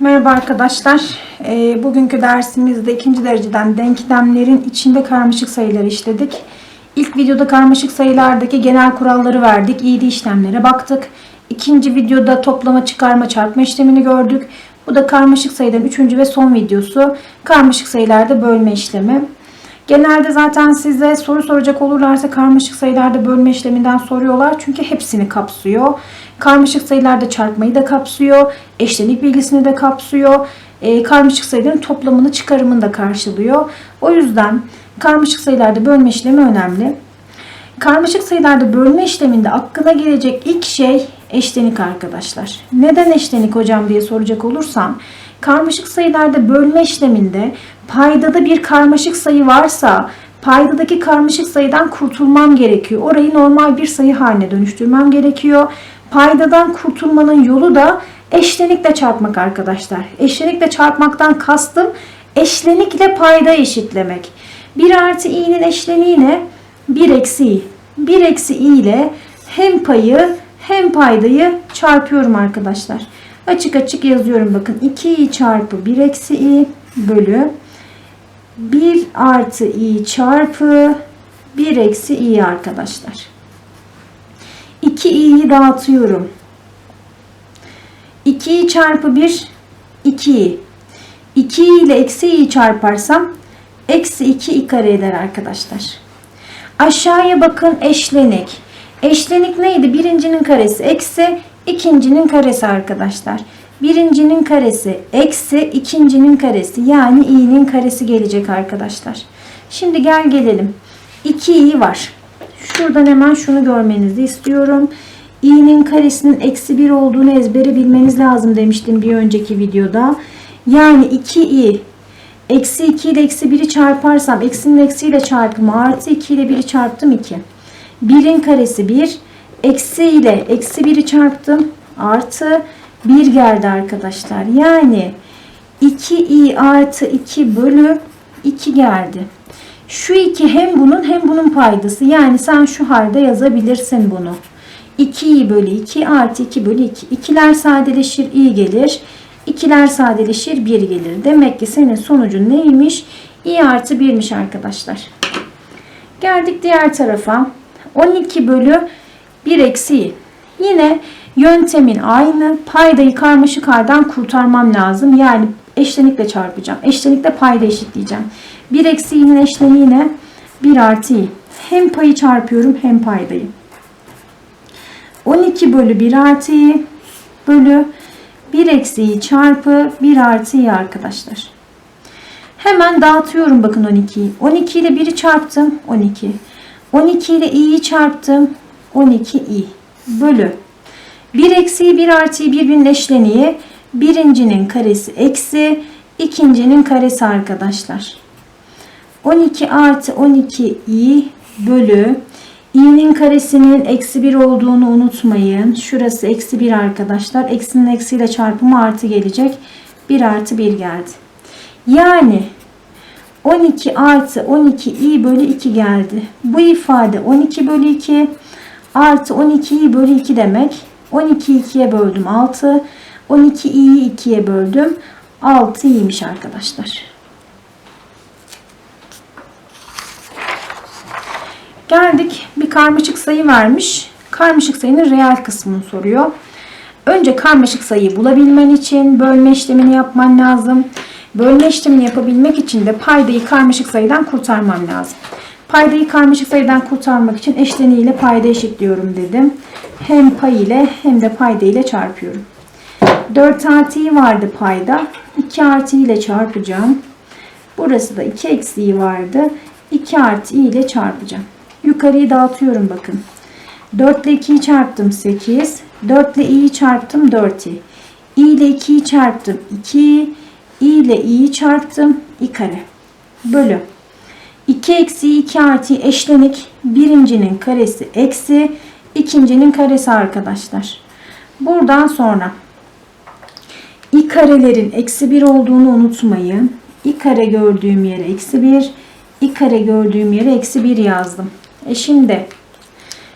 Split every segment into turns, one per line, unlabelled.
Merhaba arkadaşlar. Ee, bugünkü dersimizde ikinci dereceden denklemlerin içinde karmaşık sayıları işledik. İlk videoda karmaşık sayılardaki genel kuralları verdik. İyili işlemlere baktık. İkinci videoda toplama, çıkarma, çarpma işlemini gördük. Bu da karmaşık sayıların üçüncü ve son videosu. Karmaşık sayılarda bölme işlemi. Genelde zaten size soru soracak olurlarsa karmaşık sayılarda bölme işleminden soruyorlar. Çünkü hepsini kapsıyor. Karmaşık sayılarda çarpmayı da kapsıyor. Eşlenik bilgisini de kapsıyor. E, karmaşık sayıların toplamını çıkarımını da karşılıyor. O yüzden karmaşık sayılarda bölme işlemi önemli. Karmaşık sayılarda bölme işleminde aklına gelecek ilk şey eşlenik arkadaşlar. Neden eşlenik hocam diye soracak olursam karmaşık sayılarda bölme işleminde paydada bir karmaşık sayı varsa paydadaki karmaşık sayıdan kurtulmam gerekiyor. Orayı normal bir sayı haline dönüştürmem gerekiyor. Paydadan kurtulmanın yolu da eşlenikle çarpmak arkadaşlar. Eşlenikle çarpmaktan kastım eşlenikle payda eşitlemek. 1 artı i'nin eşleniği ne? 1 eksi i. 1 eksi i ile hem payı hem paydayı çarpıyorum arkadaşlar. Açık açık yazıyorum bakın. 2i çarpı 1 eksi i bölü 1 artı i çarpı 1 eksi i arkadaşlar. 2i'yi dağıtıyorum. 2i çarpı 1 2i. 2i ile eksi i'yi çarparsam eksi 2i kare eder arkadaşlar. Aşağıya bakın eşlenik. Eşlenik neydi? Birincinin karesi eksi ikincinin karesi arkadaşlar. Birincinin karesi eksi ikincinin karesi yani i'nin karesi gelecek arkadaşlar. Şimdi gel gelelim. 2i var. Şuradan hemen şunu görmenizi istiyorum. i'nin karesinin eksi 1 olduğunu ezbere bilmeniz lazım demiştim bir önceki videoda. Yani 2i eksi 2 ile eksi 1'i çarparsam eksinin eksiyle çarpımı artı 2 ile 1'i çarptım 2. 1'in karesi 1. Eksi ile eksi 1'i çarptım artı 1 geldi arkadaşlar. Yani 2i artı 2 bölü 2 geldi. Şu 2 hem bunun hem bunun paydası. Yani sen şu halde yazabilirsin bunu. 2i bölü 2 artı 2 bölü 2. İkiler sadeleşir i gelir. İkiler sadeleşir 1 gelir. Demek ki senin sonucun neymiş? i artı 1'miş arkadaşlar. Geldik diğer tarafa. 12 bölü 1 eksi i. Yine yöntemin aynı. Paydayı karmaşık halden kurtarmam lazım. Yani eşlenikle çarpacağım. Eşlenikle payda eşitleyeceğim. 1 eksi i'nin eşleniği ne? 1 artı i. Hem payı çarpıyorum hem paydayı. 12 bölü 1 artı i bölü 1 eksi i çarpı 1 artı i arkadaşlar. Hemen dağıtıyorum bakın 12'yi. 12 ile 1'i çarptım 12. 12 ile i'yi çarptım 12 i bölü 1 eksi i 1 artı i birbirinin eşleniği birincinin karesi eksi ikincinin karesi arkadaşlar. 12 artı 12 i bölü i'nin karesinin eksi 1 olduğunu unutmayın. Şurası eksi 1 arkadaşlar. Eksinin eksiyle çarpımı artı gelecek. 1 artı 1 geldi. Yani 12 artı 12 i bölü 2 geldi. Bu ifade 12 bölü 2 artı 12 i bölü 2 demek. 12'yi 2'ye böldüm 6. 12 i'yi 2'ye böldüm. 6 iyiymiş arkadaşlar. Geldik bir karmaşık sayı vermiş. Karmaşık sayının reel kısmını soruyor. Önce karmaşık sayıyı bulabilmen için bölme işlemini yapman lazım. Bölme işlemini yapabilmek için de paydayı karmaşık sayıdan kurtarmam lazım. Paydayı karmaşık sayıdan kurtarmak için eşleniğiyle payda eşitliyorum dedim. Hem pay ile hem de payda ile çarpıyorum. 4 artı i vardı payda. 2 artı ile çarpacağım. Burası da 2 eksi i vardı. 2 artı i ile çarpacağım. Yukarıyı dağıtıyorum bakın. 4 ile 2'yi çarptım 8. 4 ile i'yi çarptım 4i. i ile 2'yi çarptım 2. i ile i'yi çarptım i kare. Bölü. 2 eksi 2 artı eşlenik. Birincinin karesi eksi. İkincinin karesi arkadaşlar. Buradan sonra i karelerin eksi 1 olduğunu unutmayın. i kare gördüğüm yere eksi 1. i kare gördüğüm yere eksi 1 yazdım. E şimdi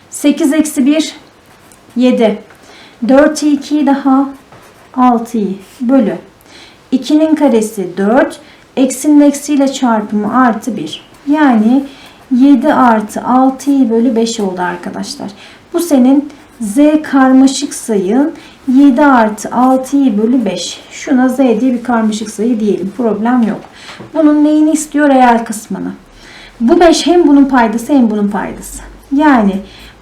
8 eksi 1 7. 4'i 2'yi daha 6'yı bölü. 2'nin karesi 4. Eksinin eksiyle çarpımı artı 1. Yani 7 artı 6'yı bölü 5 oldu arkadaşlar. Bu senin z karmaşık sayın 7 artı 6'yı bölü 5. Şuna z diye bir karmaşık sayı diyelim. Problem yok. Bunun neyini istiyor? Reel kısmını. Bu 5 hem bunun paydası hem bunun paydası. Yani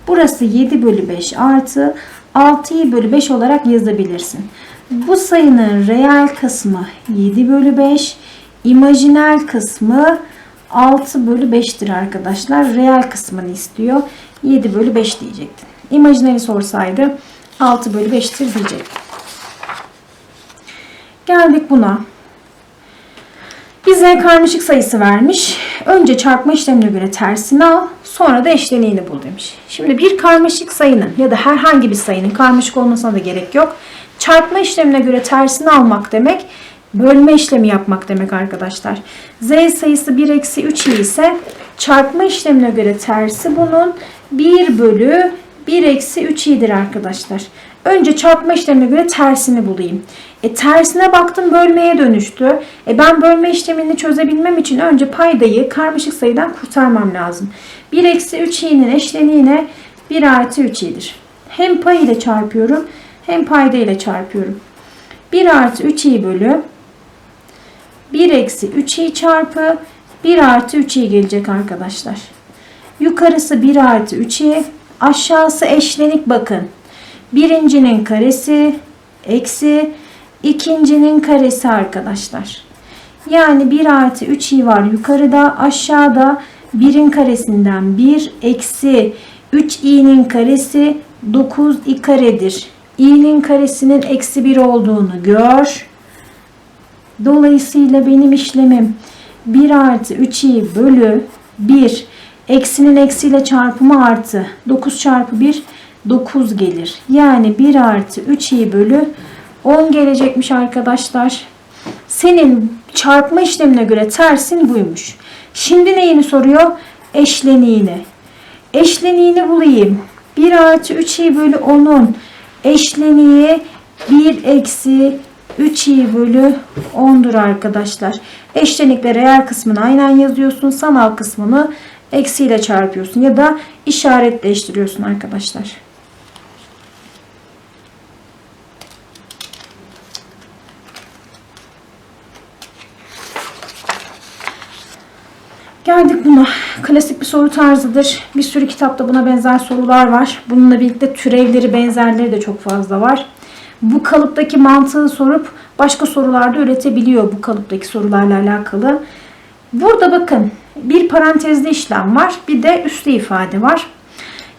burası 7 bölü 5 artı 6'yı bölü 5 olarak yazabilirsin. Bu sayının reel kısmı 7 bölü 5. İmajiner kısmı 6 bölü 5'tir arkadaşlar. Reel kısmını istiyor. 7 bölü 5 diyecektin. İmajineri sorsaydı 6 bölü 5'tir diyecektim. Geldik buna. Bize karmaşık sayısı vermiş. Önce çarpma işlemine göre tersini al. Sonra da eşleniğini bul demiş. Şimdi bir karmaşık sayının ya da herhangi bir sayının karmaşık olmasına da gerek yok. Çarpma işlemine göre tersini almak demek bölme işlemi yapmak demek arkadaşlar. Z sayısı 1 eksi 3 ise çarpma işlemine göre tersi bunun 1 bölü 1 eksi 3 i'dir arkadaşlar. Önce çarpma işlemine göre tersini bulayım. E tersine baktım bölmeye dönüştü. E ben bölme işlemini çözebilmem için önce paydayı karmaşık sayıdan kurtarmam lazım. 1 eksi 3 i'nin eşleniğine 1 artı 3 i'dir. Hem pay ile çarpıyorum hem payda ile çarpıyorum. 1 artı 3 i bölü 1 eksi 3 i çarpı 1 artı 3 i gelecek arkadaşlar. Yukarısı 1 artı 3 i aşağısı eşlenik bakın. Birincinin karesi eksi ikincinin karesi arkadaşlar. Yani 1 artı 3 i var yukarıda aşağıda 1'in karesinden 1 eksi 3 i'nin karesi 9 i karedir. i'nin karesinin eksi 1 olduğunu gör. Dolayısıyla benim işlemim 1 artı 3 i bölü 1 eksinin eksiyle çarpımı artı 9 çarpı 1 9 gelir. Yani 1 artı 3 i bölü 10 gelecekmiş arkadaşlar. Senin çarpma işlemine göre tersin buymuş. Şimdi neyini soruyor? Eşleniğini. Eşleniğini bulayım. 1 artı 3 i bölü 10'un eşleniği 1 eksi 3 i bölü 10'dur arkadaşlar. Eşlenikle reel kısmını aynen yazıyorsun. Sanal kısmını eksiyle çarpıyorsun ya da işaretleştiriyorsun arkadaşlar. Geldik buna. Klasik bir soru tarzıdır. Bir sürü kitapta buna benzer sorular var. Bununla birlikte türevleri, benzerleri de çok fazla var. Bu kalıptaki mantığı sorup başka sorularda üretebiliyor bu kalıptaki sorularla alakalı. Burada bakın bir parantezli işlem var. Bir de üslü ifade var.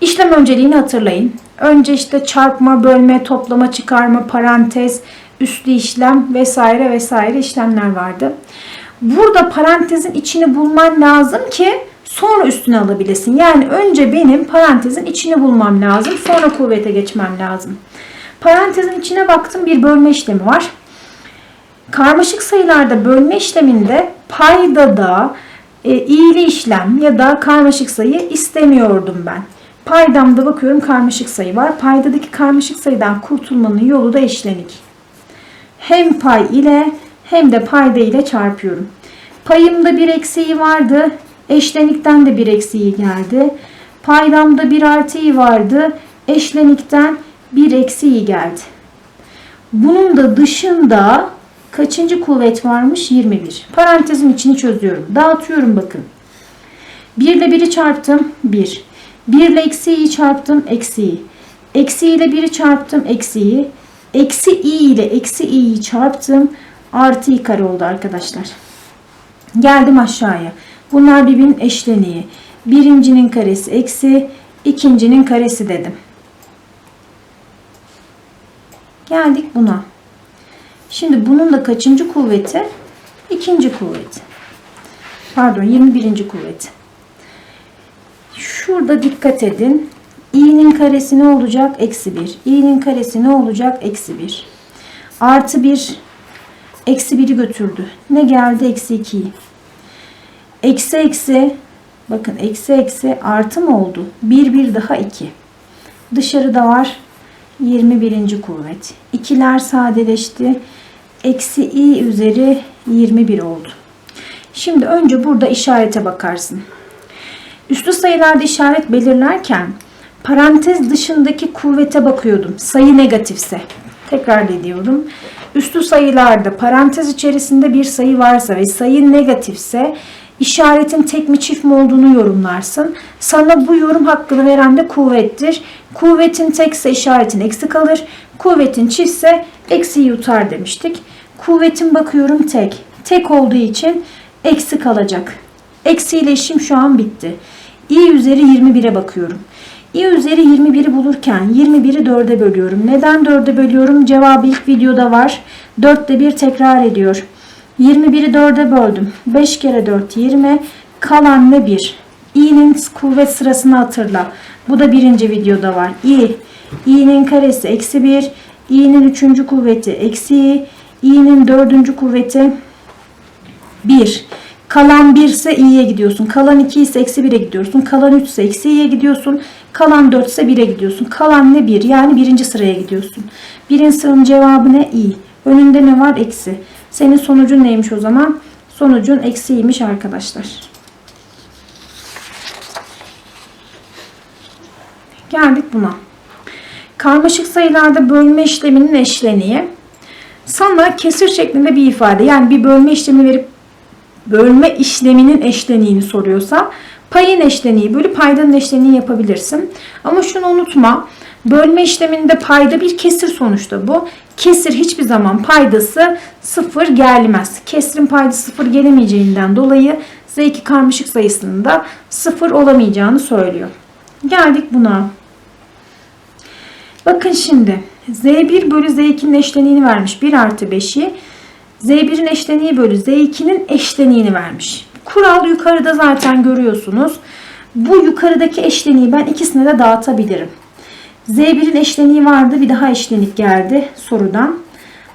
İşlem önceliğini hatırlayın. Önce işte çarpma, bölme, toplama, çıkarma, parantez, üslü işlem vesaire vesaire işlemler vardı. Burada parantezin içini bulman lazım ki sonra üstüne alabilesin. Yani önce benim parantezin içini bulmam lazım. Sonra kuvvete geçmem lazım. Parantezin içine baktım bir bölme işlemi var. Karmaşık sayılarda bölme işleminde paydada e, iyili işlem ya da karmaşık sayı istemiyordum ben. Paydamda bakıyorum karmaşık sayı var. Paydadaki karmaşık sayıdan kurtulmanın yolu da eşlenik. Hem pay ile hem de payda ile çarpıyorum. Payımda bir eksiği vardı. Eşlenikten de bir eksiği geldi. Paydamda bir artı vardı. Eşlenikten bir eksiği geldi. Bunun da dışında kaçıncı kuvvet varmış? 21. Parantezin içini çözüyorum. Dağıtıyorum bakın. 1 ile 1'i çarptım. 1. 1 ile eksiği çarptım. Eksiği. Eksi ile 1'i çarptım. Eksiği. Eksi i ile eksi i'yi çarptım. Artı i kare oldu arkadaşlar. Geldim aşağıya. Bunlar birbirinin eşleniği. Birincinin karesi eksi, ikincinin karesi dedim. Geldik buna. Şimdi bunun da kaçıncı kuvveti? İkinci kuvveti. Pardon 21. kuvveti. Şurada dikkat edin. i'nin karesi ne olacak? Eksi 1. i'nin karesi ne olacak? Eksi 1. Artı 1 Eksi 1'i götürdü. Ne geldi? Eksi 2'yi. Eksi eksi. Bakın eksi eksi artı mı oldu? 1 1 daha 2. Dışarıda var 21. kuvvet. İkiler sadeleşti. eksi i üzeri 21 oldu. Şimdi önce burada işarete bakarsın. Üslü sayılarda işaret belirlerken parantez dışındaki kuvvete bakıyordum. Sayı negatifse. Tekrar ediyorum. Üslü sayılarda parantez içerisinde bir sayı varsa ve sayı negatifse işaretin tek mi çift mi olduğunu yorumlarsın. Sana bu yorum hakkını veren de kuvvettir. Kuvvetin tekse işaretin eksi kalır. Kuvvetin çiftse eksi yutar demiştik. Kuvvetin bakıyorum tek. Tek olduğu için eksi kalacak. Eksi ile işim şu an bitti. i üzeri 21'e bakıyorum. i üzeri 21'i bulurken 21'i 4'e bölüyorum. Neden 4'e bölüyorum? Cevabı ilk videoda var. 4'te 1 tekrar ediyor. 21'i 4'e böldüm. 5 kere 4 20. Kalan ne 1? i'nin kuvvet sırasını hatırla. Bu da birinci videoda var. i. i'nin karesi eksi 1. i'nin üçüncü kuvveti eksi i. i'nin dördüncü kuvveti 1. Kalan 1 ise i'ye gidiyorsun. Kalan 2 ise eksi 1'e gidiyorsun. Kalan 3 ise eksi i'ye gidiyorsun. Kalan 4 ise 1'e gidiyorsun. Kalan ne 1? Yani birinci sıraya gidiyorsun. Birinci sıranın cevabı ne? i. Önünde ne var? Eksi. Senin sonucun neymiş o zaman? Sonucun eksiymiş arkadaşlar. Geldik buna. Karmaşık sayılarda bölme işleminin eşleniği. Sana kesir şeklinde bir ifade yani bir bölme işlemi verip bölme işleminin eşleniğini soruyorsa payın eşleniği bölü paydanın eşleniği yapabilirsin. Ama şunu unutma. Bölme işleminde payda bir kesir sonuçta bu. Kesir hiçbir zaman paydası sıfır gelmez. Kesirin paydası sıfır gelemeyeceğinden dolayı Z2 karmaşık sayısının da sıfır olamayacağını söylüyor. Geldik buna. Bakın şimdi Z1 bölü Z2'nin eşleniğini vermiş. 1 artı 5'i. Z1'in eşleniği bölü Z2'nin eşleniğini vermiş. Kural yukarıda zaten görüyorsunuz. Bu yukarıdaki eşleniği ben ikisine de dağıtabilirim. Z1'in eşleniği vardı. Bir daha eşlenik geldi sorudan.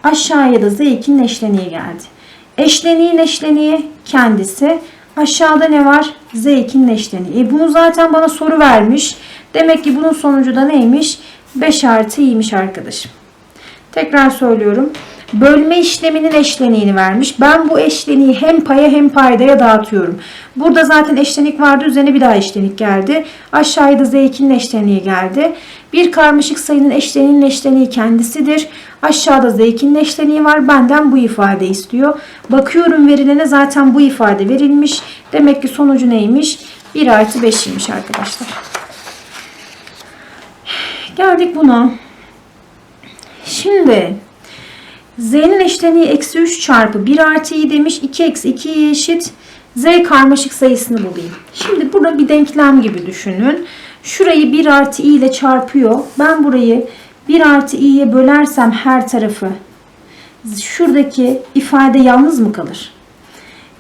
Aşağıya da Z2'nin eşleniği geldi. Eşleniğin eşleniği kendisi. Aşağıda ne var? Z2'nin eşleniği. E bunu zaten bana soru vermiş. Demek ki bunun sonucu da neymiş? 5 artı iyiymiş arkadaşım. Tekrar söylüyorum. Bölme işleminin eşleniğini vermiş. Ben bu eşleniği hem paya hem paydaya dağıtıyorum. Burada zaten eşlenik vardı. Üzerine bir daha eşlenik geldi. Aşağıda Z2'nin eşleniği geldi. Bir karmaşık sayının eşleniğinin eşleniği kendisidir. Aşağıda Z2'nin eşleniği var. Benden bu ifade istiyor. Bakıyorum verilene zaten bu ifade verilmiş. Demek ki sonucu neymiş? 1 artı 5'iymiş arkadaşlar. Geldik buna. Şimdi z'nin eşleniği eksi 3 çarpı 1 artı i demiş. 2 eksi 2 eşit. z karmaşık sayısını bulayım. Şimdi burada bir denklem gibi düşünün. Şurayı 1 artı i ile çarpıyor. Ben burayı 1 artı i'ye bölersem her tarafı şuradaki ifade yalnız mı kalır?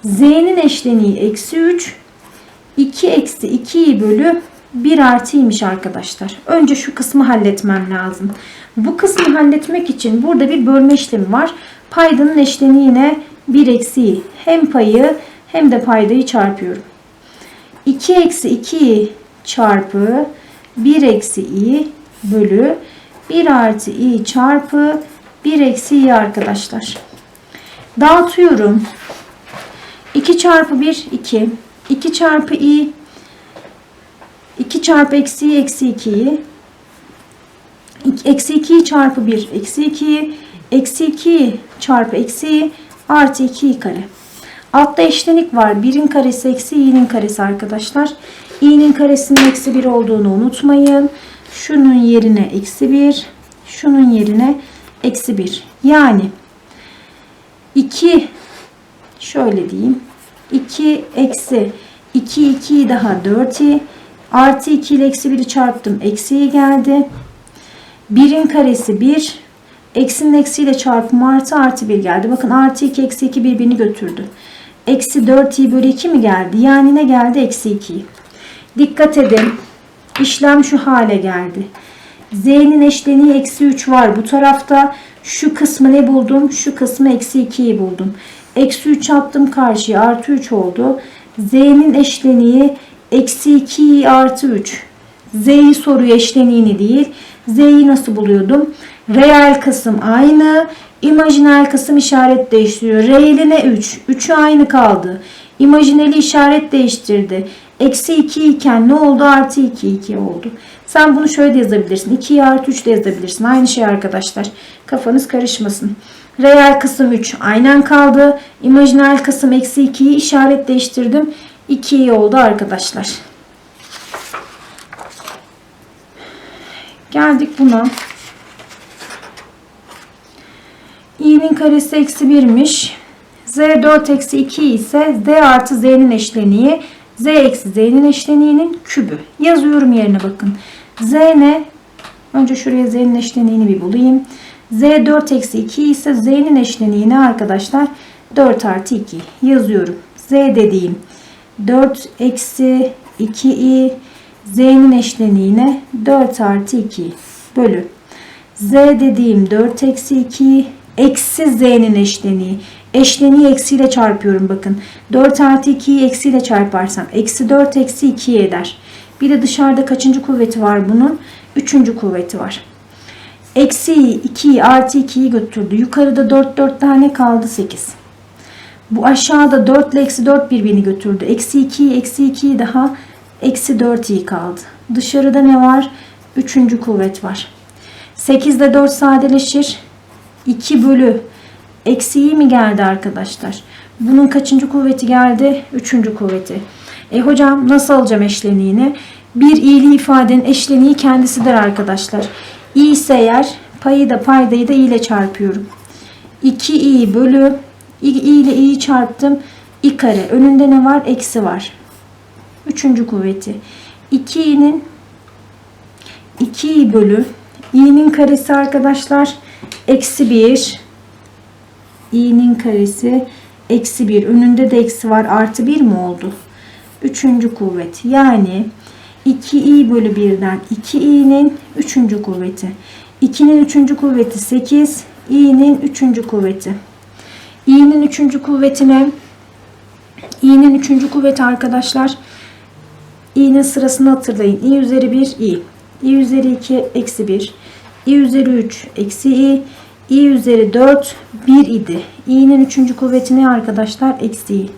z'nin eşleniği eksi 3 2 eksi 2i bölü 1 artıymış arkadaşlar. Önce şu kısmı halletmem lazım. Bu kısmı halletmek için burada bir bölme işlemi var. Paydanın eşleniği yine 1 eksi hem payı hem de paydayı çarpıyorum. 2 eksi 2 çarpı 1 eksi i bölü 1 artı i çarpı 1 eksi i arkadaşlar. Dağıtıyorum. 2 çarpı 1 2. 2 çarpı i 2 çarpı eksiyi eksi 2'yi eksi 2'yi çarpı 1 eksi 2'yi eksi 2 çarpı eksi artı 2 kare. Altta eşlenik var. 1'in karesi eksi i'nin karesi arkadaşlar. i'nin karesinin eksi 1 olduğunu unutmayın. Şunun yerine eksi 1. Şunun yerine eksi 1. Yani 2 şöyle diyeyim. 2 eksi 2 2 daha 4i Artı 2 ile eksi 1'i çarptım. Eksiye geldi. 1'in karesi 1. Eksinin eksiyle çarpım artı artı 1 geldi. Bakın artı 2 eksi 2 birbirini götürdü. Eksi 4 i bölü 2 mi geldi? Yani ne geldi? Eksi 2. Dikkat edin. İşlem şu hale geldi. Z'nin eşleniği eksi 3 var. Bu tarafta şu kısmı ne buldum? Şu kısmı eksi 2'yi buldum. Eksi 3 attım karşıya. Artı 3 oldu. Z'nin eşleniği Eksi 2 artı 3. Z'yi soruyor eşleniğini değil. Z'yi nasıl buluyordum? Reel kısım aynı. İmajinel kısım işaret değiştiriyor. R ile ne 3? 3'ü aynı kaldı. İmajineli işaret değiştirdi. Eksi 2 iken ne oldu? Artı 2 2 oldu. Sen bunu şöyle de yazabilirsin. 2'yi artı 3 de yazabilirsin. Aynı şey arkadaşlar. Kafanız karışmasın. Reel kısım 3 aynen kaldı. İmajinel kısım eksi 2'yi işaret değiştirdim. 2 oldu arkadaşlar. Geldik buna. i'nin karesi eksi 1'miş. z 4 eksi 2 ise z artı z'nin eşleniği z eksi z'nin eşleniğinin kübü. Yazıyorum yerine bakın. z ne? Önce şuraya z'nin eşleniğini bir bulayım. z 4 eksi 2 ise z'nin eşleniği ne arkadaşlar? 4 artı 2 yazıyorum. z dediğim 4 eksi 2i z'nin eşleniğine 4 artı 2 bölü. z dediğim 4 eksi 2 eksi z'nin eşleniği. Eşleniği eksiyle çarpıyorum bakın. 4 artı 2'yi eksiyle çarparsam eksi 4 eksi 2 eder. Bir de dışarıda kaçıncı kuvveti var bunun? Üçüncü kuvveti var. Eksi 2'yi artı 2'yi götürdü. Yukarıda 4 4 tane kaldı 8. Bu aşağıda 4 ile eksi 4 birbirini götürdü. Eksi 2'yi eksi 2'yi daha eksi 4 iyi kaldı. Dışarıda ne var? Üçüncü kuvvet var. 8 ile 4 sadeleşir. 2 bölü eksi i mi geldi arkadaşlar? Bunun kaçıncı kuvveti geldi? Üçüncü kuvveti. E hocam nasıl alacağım eşleniğini? Bir i'li ifadenin eşleniği kendisidir arkadaşlar. i ise eğer payı da paydayı da i ile çarpıyorum. 2i bölü i, i ile i'yi çarptım. i kare. Önünde ne var? Eksi var. Üçüncü kuvveti. 2i'nin 2i bölü i'nin karesi arkadaşlar eksi 1 i'nin karesi eksi 1 önünde de eksi var artı 1 mi oldu? Üçüncü kuvvet yani 2i bölü 1'den 2i'nin üçüncü kuvveti. 2'nin üçüncü kuvveti 8 i'nin üçüncü kuvveti. İ'nin üçüncü kuvvetine i'nin üçüncü kuvveti arkadaşlar i'nin sırasını hatırlayın. i üzeri 1 i. i üzeri 2 eksi 1. i üzeri 3 eksi i. i üzeri 4 1 idi. i'nin üçüncü kuvveti ne arkadaşlar? Eksi i.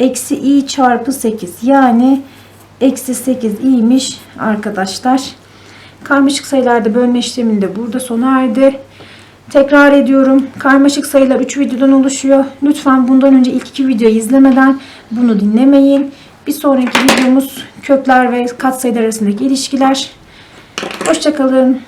Eksi i çarpı 8. Yani eksi 8 i'miş arkadaşlar. Karmaşık sayılarda bölme işleminde burada sona erdi. Tekrar ediyorum. Karmaşık sayılar 3 videodan oluşuyor. Lütfen bundan önce ilk iki videoyu izlemeden bunu dinlemeyin. Bir sonraki videomuz kökler ve katsayılar arasındaki ilişkiler. Hoşçakalın.